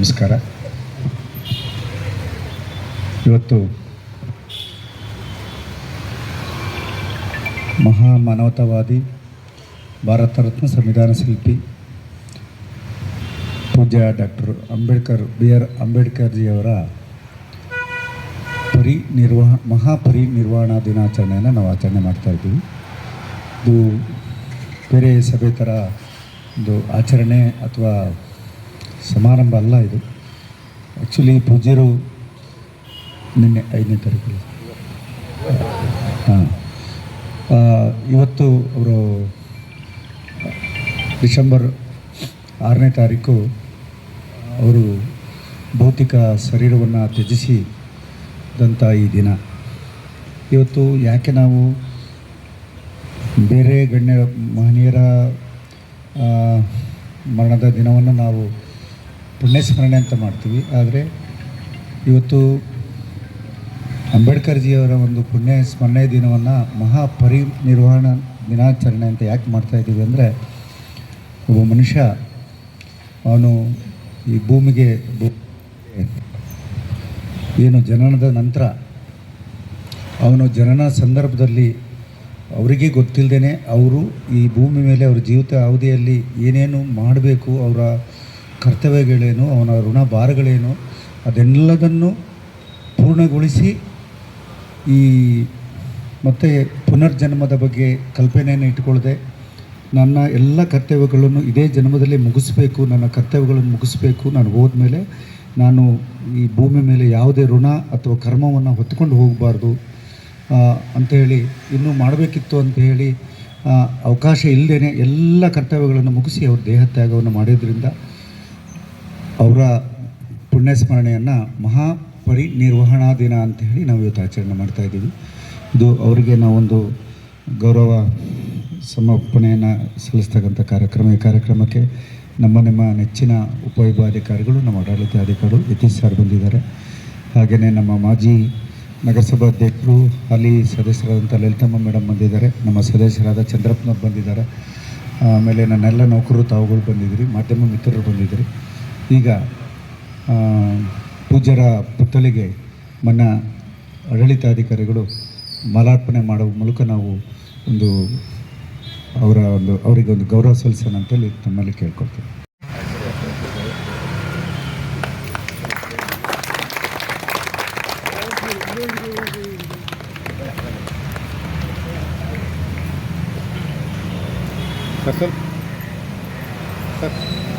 ನಮಸ್ಕಾರ. ಇವತ್ತು ಮಹಾ ಮಾನವತಾವಾದಿ ಭಾರತ ರತ್ನ ಸಂವಿಧಾನ ಶಿಲ್ಪಿ ಪೂಜ್ಯ ಡಾಕ್ಟರ್ ಅಂಬೇಡ್ಕರ್, ಬಿ ಆರ್ ಅಂಬೇಡ್ಕರ್ಜಿಯವರ ಪರಿನಿರ್ವಹ ಮಹಾಪರಿನಿರ್ವಹಣಾ ದಿನಾಚರಣೆಯನ್ನು ನಾವು ಆಚರಣೆ ಮಾಡ್ತಾ ಇದ್ದೀವಿ. ಇದು ಬೇರೆ ಸಭೆ ಥರ ಒಂದು ಆಚರಣೆ ಅಥವಾ ಸಮಾರಂಭ ಅಲ್ಲ ಇದು. ಆ್ಯಕ್ಚುಲಿ ಪೂಜ್ಯರು ನಿನ್ನೆ ಐದನೇ ತಾರೀಕು ಹಾಂ. ಇವತ್ತು ಅವರು ಡಿಸೆಂಬರ್ ಆರನೇ ತಾರೀಕು ಅವರು ಭೌತಿಕ ಶರೀರವನ್ನು ತ್ಯಜಿಸಿದಂಥ ಈ ದಿನ. ಇವತ್ತು ಯಾಕೆ ನಾವು ಬೇರೆ ಗಣ್ಯ ಮಹನೀಯರ ಮರಣದ ದಿನವನ್ನು ನಾವು ಪುಣ್ಯಸ್ಮರಣೆ ಅಂತ ಮಾಡ್ತೀವಿ. ಆದರೆ ಇವತ್ತು ಅಂಬೇಡ್ಕರ್ಜಿಯವರ ಒಂದು ಪುಣ್ಯ ಸ್ಮರಣೆ ದಿನವನ್ನು ಮಹಾ ಪರಿನಿರ್ವಹಣಾ ದಿನಾಚರಣೆ ಅಂತ ಯಾಕೆ ಮಾಡ್ತಾ ಇದ್ದೀವಿ ಅಂದರೆ ಒಬ್ಬ ಮನುಷ್ಯ ಅವನು ಈ ಭೂಮಿಗೆ ಏನು ಜನನದ ನಂತರ ಅವನು ಜನನ ಸಂದರ್ಭದಲ್ಲಿ ಅವರಿಗೆ ಗೊತ್ತಿಲ್ಲದೇ ಅವರು ಈ ಭೂಮಿ ಮೇಲೆ ಅವ್ರ ಜೀವಿತ ಅವಧಿಯಲ್ಲಿ ಏನೇನು ಮಾಡಬೇಕು, ಅವರ ಕರ್ತವ್ಯಗಳೇನು, ಅವನ ಋಣ ಭಾರಗಳೇನು, ಅದೆಲ್ಲದನ್ನು ಪೂರ್ಣಗೊಳಿಸಿ ಈ ಮತ್ತು ಪುನರ್ಜನ್ಮದ ಬಗ್ಗೆ ಕಲ್ಪನೆಯನ್ನು ಇಟ್ಕೊಳ್ಳದೆ ನನ್ನ ಎಲ್ಲ ಕರ್ತವ್ಯಗಳನ್ನು ಇದೇ ಜನ್ಮದಲ್ಲಿ ಮುಗಿಸ್ಬೇಕು, ನನ್ನ ಕರ್ತವ್ಯಗಳನ್ನು ಮುಗಿಸ್ಬೇಕು, ನಾನು ಹೋದ್ಮೇಲೆ ನಾನು ಈ ಭೂಮಿ ಮೇಲೆ ಯಾವುದೇ ಋಣ ಅಥವಾ ಕರ್ಮವನ್ನು ಹೊತ್ಕೊಂಡು ಹೋಗಬಾರ್ದು ಅಂತ ಹೇಳಿ, ಇನ್ನೂ ಮಾಡಬೇಕಿತ್ತು ಅಂತ ಹೇಳಿ ಅವಕಾಶ ಇಲ್ಲದೇ ಎಲ್ಲ ಕರ್ತವ್ಯಗಳನ್ನು ಮುಗಿಸಿ ಅವ್ರ ದೇಹ ತ್ಯಾಗವನ್ನು ಮಾಡಿದ್ರಿಂದ ಅವರ ಪುಣ್ಯಸ್ಮರಣೆಯನ್ನು ಮಹಾ ಪರಿನಿರ್ವಹಣಾ ದಿನ ಅಂತ ಹೇಳಿ ನಾವು ಇವತ್ತು ಆಚರಣೆ ಮಾಡ್ತಾ ಇದ್ದೀವಿ. ಇದು ಅವರಿಗೆ ನಾವೊಂದು ಗೌರವ ಸಮರ್ಪಣೆಯನ್ನು ಸಲ್ಲಿಸ್ತಕ್ಕಂಥ ಕಾರ್ಯಕ್ರಮ. ಈ ಕಾರ್ಯಕ್ರಮಕ್ಕೆ ನಮ್ಮ ನಿಮ್ಮ ನೆಚ್ಚಿನ ಉಪವಿಭಾಗಾಧಿಕಾರಿಗಳು ನಮ್ಮ ಆಡಳಿತಾಧಿಕಾರಿಗಳು ಯತೀಶ್ ಸರ್ ಬಂದಿದ್ದಾರೆ. ಹಾಗೆಯೇ ನಮ್ಮ ಮಾಜಿ ನಗರಸಭಾ ಅಧ್ಯಕ್ಷರು, ಹಾಲಿ ಸದಸ್ಯರಾದಂಥ ಲಲಿತಮ್ಮ ಮೇಡಮ್ ಬಂದಿದ್ದಾರೆ. ನಮ್ಮ ಸದಸ್ಯರಾದ ಚಂದ್ರಪ್ಪನವ್ರು ಬಂದಿದ್ದಾರೆ. ಆಮೇಲೆ ನನ್ನೆಲ್ಲ ನೌಕರರು ತಾವುಗಳು ಬಂದಿದ್ದೀರಿ, ಮಾಧ್ಯಮ ಮಿತ್ರರು ಬಂದಿದ್ದೀರಿ. ಈಗ ಪೂಜ್ಯರ ಪುತ್ಥಳಿಗೆ ಮನ್ನ ಆಡಳಿತಾಧಿಕಾರಿಗಳು ಮಾಲಾರ್ಪಣೆ ಮಾಡುವ ಮೂಲಕ ನಾವು ಒಂದು ಅವರ ಒಂದು, ಅವರಿಗೆ ಒಂದು ಗೌರವ ಸಲ್ಲಿಸೋಣ ಅಂತೇಳಿ ತಮ್ಮಲ್ಲಿ ಕೇಳ್ಕೊಳ್ತೀವಿ. Sir sir.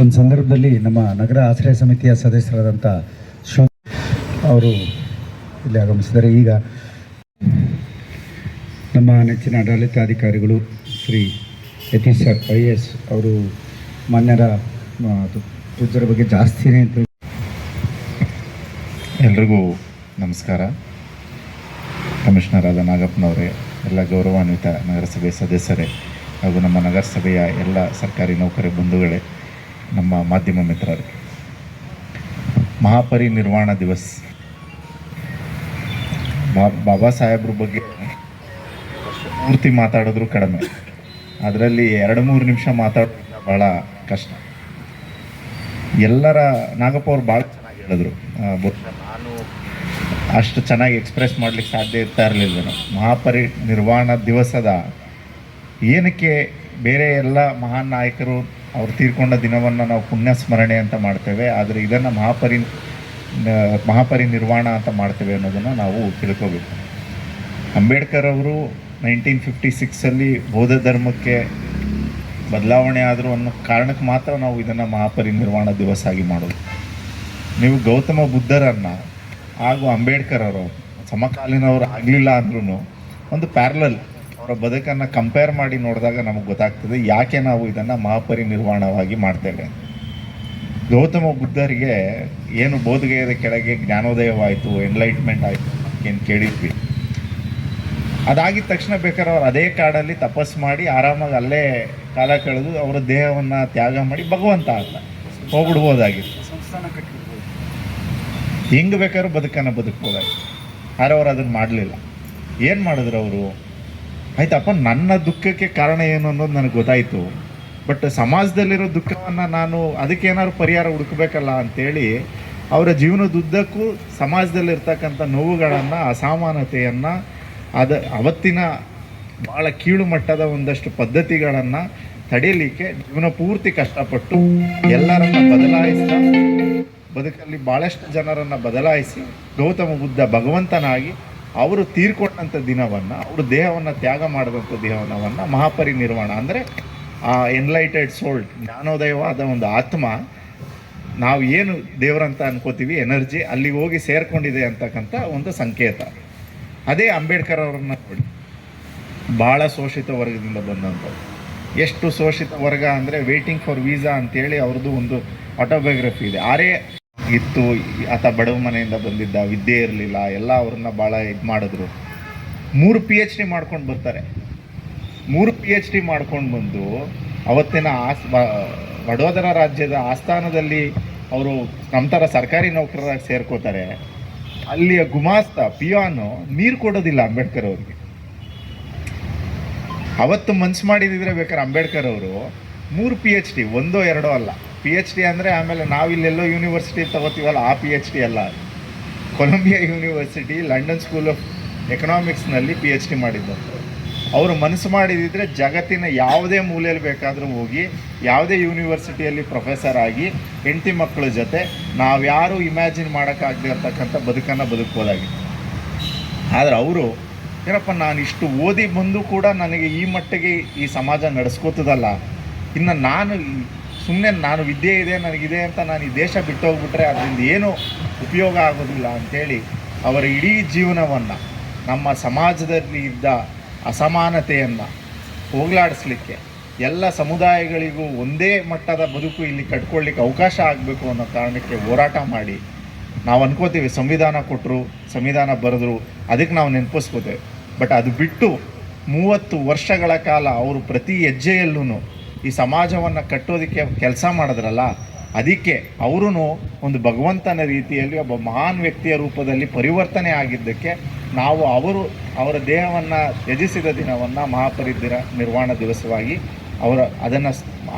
ಒಂದು ಸಂದರ್ಭದಲ್ಲಿ ನಮ್ಮ ನಗರ ಆಶ್ರಯ ಸಮಿತಿಯ ಸದಸ್ಯರಾದಂಥ ಶೋ ಅವರು ಇಲ್ಲಿ ಆಗಮಿಸಿದ್ದಾರೆ. ಈಗ ನಮ್ಮ ನೆಚ್ಚಿನ ಆಡಳಿತಾಧಿಕಾರಿಗಳು Shri Yatish sir, I S ಅವರು ಮಾನ್ಯರ ಪೂಜರ ಬಗ್ಗೆ ಜಾಸ್ತಿನೇ ಎಲ್ರಿಗೂ ನಮಸ್ಕಾರ. ಕಮಿಷನರ್ ಆದ ನಾಗಪ್ಪನವರೇ, ಎಲ್ಲ ಗೌರವಾನ್ವಿತ ನಗರಸಭೆ ಸದಸ್ಯರೇ ಹಾಗೂ ನಮ್ಮ ನಗರಸಭೆಯ ಎಲ್ಲ ಸರ್ಕಾರಿ ನೌಕರಿ ಬಂಧುಗಳೇ ನಮ್ಮ ಮಾಧ್ಯಮ ಮಿತ್ರರು ಮಹಾಪರಿನಿರ್ವಾಣ ದಿವಸ್. ಬಾಬಾ ಸಾಹೇಬ್ರ ಬಗ್ಗೆ ಪೂರ್ತಿ ಮಾತಾಡಿದ್ರು ಕಡಿಮೆ. ಅದರಲ್ಲಿ ಎರಡು ಮೂರು ನಿಮಿಷ ಮಾತಾಡೋದು ಭಾಳ ಕಷ್ಟ. ಎಲ್ಲರ, ನಾಗಪ್ಪ ಅವ್ರು ಭಾಳ ಚೆನ್ನಾಗಿ ಹೇಳಿದ್ರು. ನಾನು ಅಷ್ಟು ಚೆನ್ನಾಗಿ ಎಕ್ಸ್ಪ್ರೆಸ್ ಮಾಡ್ಲಿಕ್ಕೆ ಸಾಧ್ಯ ಇರ್ತಾ ಇರಲಿಲ್ಲ ಮಹಾಪರಿ ನಿರ್ವಾಣ ದಿವಸದ ಏನಕ್ಕೆ ಬೇರೆ ಎಲ್ಲ ಮಹಾನ್ ನಾಯಕರು ಅವ್ರು ತೀರ್ಕೊಂಡ ದಿನವನ್ನು ನಾವು ಪುಣ್ಯ ಸ್ಮರಣೆ ಅಂತ ಮಾಡ್ತೇವೆ. ಆದರೆ ಇದನ್ನು ಮಹಾಪರಿ ಮಹಾಪರಿನಿರ್ವಾಣ ಅಂತ ಮಾಡ್ತೇವೆ ಅನ್ನೋದನ್ನು ನಾವು ತಿಳ್ಕೋಬೇಕು. ಅಂಬೇಡ್ಕರ್ ಅವರು ನೈನ್ಟೀನ್ ಫಿಫ್ಟಿ ಸಿಕ್ಸಲ್ಲಿ ಬೌದ್ಧ ಧರ್ಮಕ್ಕೆ ಬದಲಾವಣೆ ಆದರೂ ಅನ್ನೋ ಕಾರಣಕ್ಕೆ ಮಾತ್ರ ನಾವು ಇದನ್ನು ಮಹಾಪರಿನಿರ್ವಾಣ ದಿವಸ ಆಗಿ ಮಾಡೋದು. ನೀವು ಗೌತಮ ಬುದ್ಧರನ್ನು ಹಾಗೂ ಅಂಬೇಡ್ಕರ್ ಅವರು ಸಮಕಾಲೀನವರು ಆಗಲಿಲ್ಲ ಅಂದ್ರೂ ಒಂದು ಪ್ಯಾರಲಲ್ ಅವರ ಬದುಕನ್ನು ಕಂಪೇರ್ ಮಾಡಿ ನೋಡಿದಾಗ ನಮಗೆ ಗೊತ್ತಾಗ್ತದೆ ಯಾಕೆ ನಾವು ಇದನ್ನು ಮಹಾಪರಿನಿರ್ವಾಣವಾಗಿ ಮಾಡ್ತೇವೆ. ಗೌತಮ ಬುದ್ಧರಿಗೆ ಏನು ಬೋಧಗೆಯದ ಕೆಳಗೆ ಜ್ಞಾನೋದಯವಾಯಿತು ಎನ್ಲೈಟ್ಮೆಂಟ್ ಆಯಿತು ಏನು ಕೇಳಿದ್ವಿ. ಅದಾಗಿದ ತಕ್ಷಣ ಬೇಕಾದ್ರೆ ಅವ್ರು ಅದೇ ಕಾಡಲ್ಲಿ ತಪಸ್ ಮಾಡಿ ಆರಾಮಾಗಿ ಅಲ್ಲೇ ಕಾಲ ಕಳೆದು ಅವರ ದೇಹವನ್ನು ತ್ಯಾಗ ಮಾಡಿ ಭಗವಂತ ಆತ ಹೋಗ್ಬಿಡ್ಬೋದಾಗಿತ್ತು. ಹಿಂಗೆ ಬೇಕಾದ್ರೂ ಬದುಕನ್ನು ಬದುಕ್ಬೋದಾಗಿತ್ತು. ಆದರೆ ಅವ್ರು ಅದನ್ನು ಮಾಡಲಿಲ್ಲ. ಏನು ಮಾಡಿದ್ರು ಅವರು? ಆಯ್ತಪ್ಪ, ನನ್ನ ದುಃಖಕ್ಕೆ ಕಾರಣ ಏನು ಅನ್ನೋದು ನನಗೆ ಗೊತ್ತಾಯಿತು. ಬಟ್ ಸಮಾಜದಲ್ಲಿರೋ ದುಃಖವನ್ನು ನಾನು ಅದಕ್ಕೆ ಏನಾದ್ರು ಪರಿಹಾರ ಹುಡುಕಬೇಕಲ್ಲ ಅಂತೇಳಿ ಅವರ ಜೀವನದುದ್ದಕ್ಕೂ ಸಮಾಜದಲ್ಲಿರ್ತಕ್ಕಂಥ ನೋವುಗಳನ್ನು ಅಸಮಾನತೆಯನ್ನು ಅದ ಅವತ್ತಿನ ಭಾಳ ಕೀಳು ಮಟ್ಟದ ಒಂದಷ್ಟು ಪದ್ಧತಿಗಳನ್ನು ತಡೀಲಿಕ್ಕೆ ಜೀವನ ಪೂರ್ತಿ ಕಷ್ಟಪಟ್ಟು ಎಲ್ಲರನ್ನ ಬದಲಾಯಿಸ್ತಾ, ಬದುಕಲ್ಲಿ ಭಾಳಷ್ಟು ಜನರನ್ನು ಬದಲಾಯಿಸಿ ಗೌತಮ ಬುದ್ಧ ಭಗವಂತನಾಗಿ ಅವರು ತೀರ್ಕೊಂಡಂಥ ದಿನವನ್ನು, ಅವರು ದೇಹವನ್ನು ತ್ಯಾಗ ಮಾಡಿದಂಥ ದೇಹವನ್ನು ಮಹಾಪರಿನಿರ್ವಾಣ. ಅಂದರೆ ಆ ಎನ್ಲೈಟೆಡ್ ಸೋಲ್ ಜ್ಞಾನೋದಯವಾದ ಒಂದು ಆತ್ಮ, ನಾವು ಏನು ದೇವರಂತ ಅನ್ಕೋತೀವಿ, ಎನರ್ಜಿ ಅಲ್ಲಿಗೆ ಹೋಗಿ ಸೇರ್ಕೊಂಡಿದೆ ಅಂತಕ್ಕಂಥ ಒಂದು ಸಂಕೇತ. ಅದೇ ಅಂಬೇಡ್ಕರ್ ಅವರನ್ನ ನೋಡಿ. ಭಾಳ ಶೋಷಿತ ವರ್ಗದಿಂದ ಬಂದಂಥವ್ರು. ಎಷ್ಟು ಶೋಷಿತ ವರ್ಗ ಅಂದರೆ ವೇಟಿಂಗ್ ಫಾರ್ ವೀಸಾ ಅಂತೇಳಿ ಅವ್ರದ್ದು ಒಂದು ಆಟೋಬಯೋಗ್ರಫಿ ಇದೆ. ಆರೇ ಇತ್ತು. ಆತ ಬಡವ ಮನೆಯಿಂದ ಬಂದಿದ್ದ, ವಿದ್ಯೆ ಇರಲಿಲ್ಲ, ಎಲ್ಲ ಅವ್ರನ್ನ ಭಾಳ ಇದು ಮಾಡಿದ್ರು. ಮೂರು ಪಿ ಎಚ್ ಡಿ ಮಾಡ್ಕೊಂಡು ಬರ್ತಾರೆ. ಮೂರು ಪಿ ಎಚ್ ಡಿ ಮಾಡ್ಕೊಂಡು ಬಂದು ಅವತ್ತಿನ ಆಸ್ ವಡೋದರ ರಾಜ್ಯದ ಆಸ್ಥಾನದಲ್ಲಿ ಅವರು ನಮ್ಮ ಥರ ಸರ್ಕಾರಿ ನೌಕರರಾಗಿ ಸೇರ್ಕೋತಾರೆ. ಅಲ್ಲಿಯ ಗುಮಾಸ್ತ ಪಿಯಾನು ನೀರು ಕೊಡೋದಿಲ್ಲ ಅಂಬೇಡ್ಕರ್ ಅವ್ರಿಗೆ. ಅವತ್ತು ಮನ್ಸು ಮಾಡಿದಿದ್ರೆ ಬೇಕಾದ್ರೆ ಅಂಬೇಡ್ಕರ್ ಅವರು ಮೂರು ಪಿ ಎಚ್ ಡಿ ಒಂದೋ ಎರಡೋ ಅಲ್ಲ. ಪಿ ಎಚ್ ಡಿ ಅಂದರೆ ಆಮೇಲೆ ನಾವಿಲ್ಲೆಲ್ಲೋ ಯೂನಿವರ್ಸಿಟಿ ತಗೋತೀವಲ್ಲ, ಆ ಪಿ ಎಚ್ ಡಿ ಅಲ್ಲ. Columbia University London School of ಎಕನಾಮಿಕ್ಸ್ನಲ್ಲಿ P H D ಮಾಡಿದ್ದಂಥವ್ರು ಅವರು ಮನಸ್ಸು ಮಾಡಿದಿದ್ರೆ ಜಗತ್ತಿನ ಯಾವುದೇ ಮೂಲೆಯಲ್ಲಿ ಬೇಕಾದರೂ ಹೋಗಿ, ಯಾವುದೇ ಯೂನಿವರ್ಸಿಟಿಯಲ್ಲಿ ಪ್ರೊಫೆಸರ್ ಆಗಿ, ಹೆಂಡತಿ ಮಕ್ಕಳ ಜೊತೆ ನಾವ್ಯಾರೂ ಇಮ್ಯಾಜಿನ್ ಮಾಡೋಕ್ಕಾಗದೇ ಇರ್ತಕ್ಕಂಥ ಬದುಕನ್ನು ಬದುಕ್ಬೋದಾಗಿತ್ತು ಆದರೆ ಅವರು, ಏನಪ್ಪ ನಾನು ಇಷ್ಟು ಓದಿ ಬಂದು ಕೂಡ ನನಗೆ ಈ ಮಟ್ಟಿಗೆ ಈ ಸಮಾಜ ನಡೆಸ್ಕೋತದಲ್ಲ. ಇನ್ನು ನಾನು ಸುಮ್ಮನೆ ನಾನು ವಿದ್ಯೆ ಇದೆ, ನನಗಿದೆ ಅಂತ ನಾನು ಈ ದೇಶ ಬಿಟ್ಟು ಹೋಗ್ಬಿಟ್ರೆ ಅದರಿಂದ ಏನೂ ಉಪಯೋಗ ಆಗೋದಿಲ್ಲ ಅಂಥೇಳಿ ಅವರ ಇಡೀ ಜೀವನವನ್ನು, ನಮ್ಮ ಸಮಾಜದಲ್ಲಿ ಇದ್ದ ಅಸಮಾನತೆಯನ್ನು ಹೋಗಲಾಡಿಸ್ಲಿಕ್ಕೆ ಎಲ್ಲ ಸಮುದಾಯಗಳಿಗೂ ಒಂದೇ ಮಟ್ಟದ ಬದುಕು ಇಲ್ಲಿ ಕಟ್ಕೊಳ್ಳಿಕ್ಕೆ ಅವಕಾಶ ಆಗಬೇಕು ಅನ್ನೋ ಕಾರಣಕ್ಕೆ ಹೋರಾಟ ಮಾಡಿ. ನಾವು ಅನ್ಕೋತೀವಿ, ಸಂವಿಧಾನ ಕೊಟ್ಟರು ಸಂವಿಧಾನ ಬರೆದ್ರು, ಅದಕ್ಕೆ ನಾವು ನೆನಪಿಸ್ಕೋತೇವೆ. ಬಟ್ ಅದು ಬಿಟ್ಟು ಮೂವತ್ತು ವರ್ಷಗಳ ಕಾಲ ಅವರು ಪ್ರತಿ ಹೆಜ್ಜೆಯಲ್ಲೂ ಈ ಸಮಾಜವನ್ನು ಕಟ್ಟೋದಕ್ಕೆ ಕೆಲಸ ಮಾಡಿದ್ರಲ್ಲ, ಅದಕ್ಕೆ ಅವರೂ ಒಂದು ಭಗವಂತನ ರೀತಿಯಲ್ಲಿ ಒಬ್ಬ ಮಹಾನ್ ವ್ಯಕ್ತಿಯ ರೂಪದಲ್ಲಿ ಪರಿವರ್ತನೆ ಆಗಿದ್ದಕ್ಕೆ ನಾವು ಅವರು, ಅವರ ದೇಹವನ್ನು ತ್ಯಜಿಸಿದ ದಿನವನ್ನು ಮಹಾಪರಿದಿರ ನಿರ್ವಾಣ ದಿವಸವಾಗಿ ಅವರ ಅದನ್ನು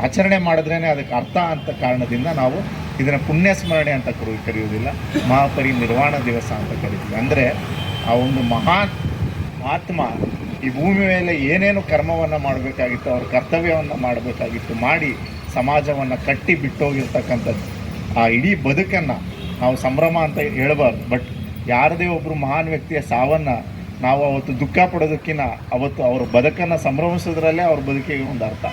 ಆಚರಣೆ ಮಾಡಿದ್ರೇ ಅದಕ್ಕೆ ಅರ್ಥ ಅಂತ ಕಾರಣದಿಂದ ನಾವು ಇದನ್ನು ಪುಣ್ಯ ಸ್ಮರಣೆ ಅಂತ ಕರು, ಕರೆಯುವುದಿಲ್ಲ ಮಹಾಪರಿ ನಿರ್ವಾಣ ದಿವಸ ಅಂತ ಕರಿತೀವಿ. ಅಂದರೆ ಆ ಒಂದು ಮಹಾನ್ ಆತ್ಮ ಈ ಭೂಮಿ ಮೇಲೆ ಏನೇನು ಕರ್ಮವನ್ನು ಮಾಡಬೇಕಾಗಿತ್ತು, ಅವ್ರ ಕರ್ತವ್ಯವನ್ನು ಮಾಡಬೇಕಾಗಿತ್ತು, ಮಾಡಿ ಸಮಾಜವನ್ನು ಕಟ್ಟಿ ಬಿಟ್ಟೋಗಿರ್ತಕ್ಕಂಥದ್ದು. ಆ ಇಡೀ ಬದುಕನ್ನು ನಾವು ಸಂಭ್ರಮ ಅಂತ ಹೇಳಬಾರ್ದು. ಬಟ್ ಯಾರದೇ ಒಬ್ಬರು ಮಹಾನ್ ವ್ಯಕ್ತಿಯ ಸಾವನ್ನು ನಾವು ಅವತ್ತು ದುಃಖ ಪಡೋದಕ್ಕಿಂತ ಅವತ್ತು ಅವ್ರ ಬದುಕನ್ನು ಸಂಭ್ರಮಿಸೋದ್ರಲ್ಲೇ ಅವ್ರ ಬದುಕಿಗೆ ಒಂದು ಅರ್ಥ.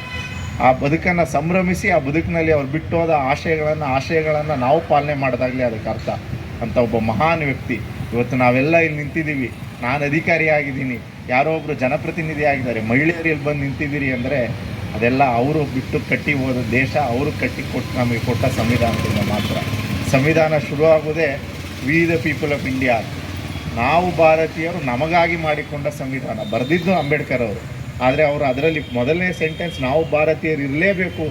ಆ ಬದುಕನ್ನು ಸಂಭ್ರಮಿಸಿ ಆ ಬದುಕಿನಲ್ಲಿ ಅವ್ರು ಬಿಟ್ಟೋದ ಆಶಯಗಳನ್ನು ಆಶಯಗಳನ್ನು ನಾವು ಪಾಲನೆ ಮಾಡಿದಾಗಲೇ ಅದಕ್ಕೆ ಅರ್ಥ. ಅಂತ ಒಬ್ಬ ಮಹಾನ್ ವ್ಯಕ್ತಿ ಇವತ್ತು ನಾವೆಲ್ಲ ಇಲ್ಲಿ ನಿಂತಿದ್ದೀವಿ. ನಾನು ಅಧಿಕಾರಿ ಆಗಿದ್ದೀನಿ. ಯಾರೋ ಒಬ್ಬರು ಜನಪ್ರತಿನಿಧಿ ಆಗಿದ್ದಾರೆ. ಮಹಿಳೆಯರು ಇಲ್ಲಿ ಬಂದು ನಿಂತಿದ್ದೀರಿ ಅಂದರೆ ಅದೆಲ್ಲ ಅವರು ಬಿಟ್ಟು ಕಟ್ಟಿ ಹೋದ ದೇಶ, ಅವರು ಕಟ್ಟಿ ಕೊಟ್ಟು ನಮಗೆ ಕೊಟ್ಟ ಸಂವಿಧಾನದಿಂದ ಮಾತ್ರ. ಸಂವಿಧಾನ ಶುರುವಾಗೋದೇ we the people of India ನಾವು ಭಾರತೀಯರು ನಮಗಾಗಿ ಮಾಡಿಕೊಂಡ ಸಂವಿಧಾನ. ಬರೆದಿದ್ದು ಅಂಬೇಡ್ಕರ್ ಅವರು. ಆದರೆ ಅವರು ಅದರಲ್ಲಿ ಮೊದಲನೇ ಸೆಂಟೆನ್ಸ್ ನಾವು ಭಾರತೀಯರು ಇರಲೇಬೇಕು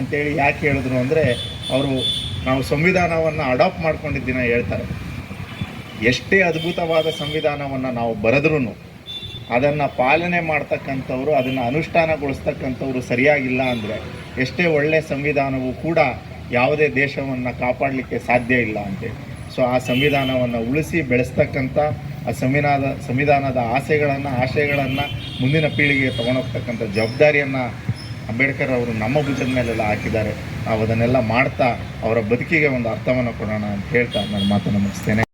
ಅಂತೇಳಿ ಯಾಕೆ ಹೇಳಿದ್ರು ಅಂದರೆ, ಅವರು ನಾವು ಸಂವಿಧಾನವನ್ನು ಅಡಾಪ್ಟ್ ಮಾಡ್ಕೊಂಡಿದ್ದಿನ ಹೇಳ್ತಾರೆ. ಎಷ್ಟೇ ಅದ್ಭುತವಾದ ಸಂವಿಧಾನವನ್ನು ನಾವು ಬರೆದ್ರೂ ಅದನ್ನು ಪಾಲನೆ ಮಾಡ್ತಕ್ಕಂಥವ್ರು, ಅದನ್ನು ಅನುಷ್ಠಾನಗೊಳಿಸ್ತಕ್ಕಂಥವ್ರು ಸರಿಯಾಗಿಲ್ಲ ಅಂದರೆ ಎಷ್ಟೇ ಒಳ್ಳೆಯ ಸಂವಿಧಾನವೂ ಕೂಡ ಯಾವುದೇ ದೇಶವನ್ನು ಕಾಪಾಡಲಿಕ್ಕೆ ಸಾಧ್ಯ ಇಲ್ಲ ಅಂತೇಳಿ ಸೊ ಆ ಸಂವಿಧಾನವನ್ನು ಉಳಿಸಿ ಬೆಳೆಸ್ತಕ್ಕಂಥ, ಆ ಸಂವಿಧಾನದ ಸಂವಿಧಾನದ ಆಸೆಗಳನ್ನು, ಆಶಯಗಳನ್ನು ಮುಂದಿನ ಪೀಳಿಗೆಗೆ ತೊಗೊಂಡೋಗ್ತಕ್ಕಂಥ ಜವಾಬ್ದಾರಿಯನ್ನು ಅಂಬೇಡ್ಕರ್ ಅವರು ನಮ್ಮ ಭುಜದ ಮೇಲೆಲ್ಲ ಹಾಕಿದ್ದಾರೆ. ನಾವು ಅದನ್ನೆಲ್ಲ ಮಾಡ್ತಾ ಅವರ ಬದುಕಿಗೆ ಒಂದು ಅರ್ಥವನ್ನು ಕೊಡೋಣ ಅಂತ ಹೇಳ್ತಾ ನಾನು ಮಾತನ್ನು ಮುಗಿಸ್ತೇನೆ.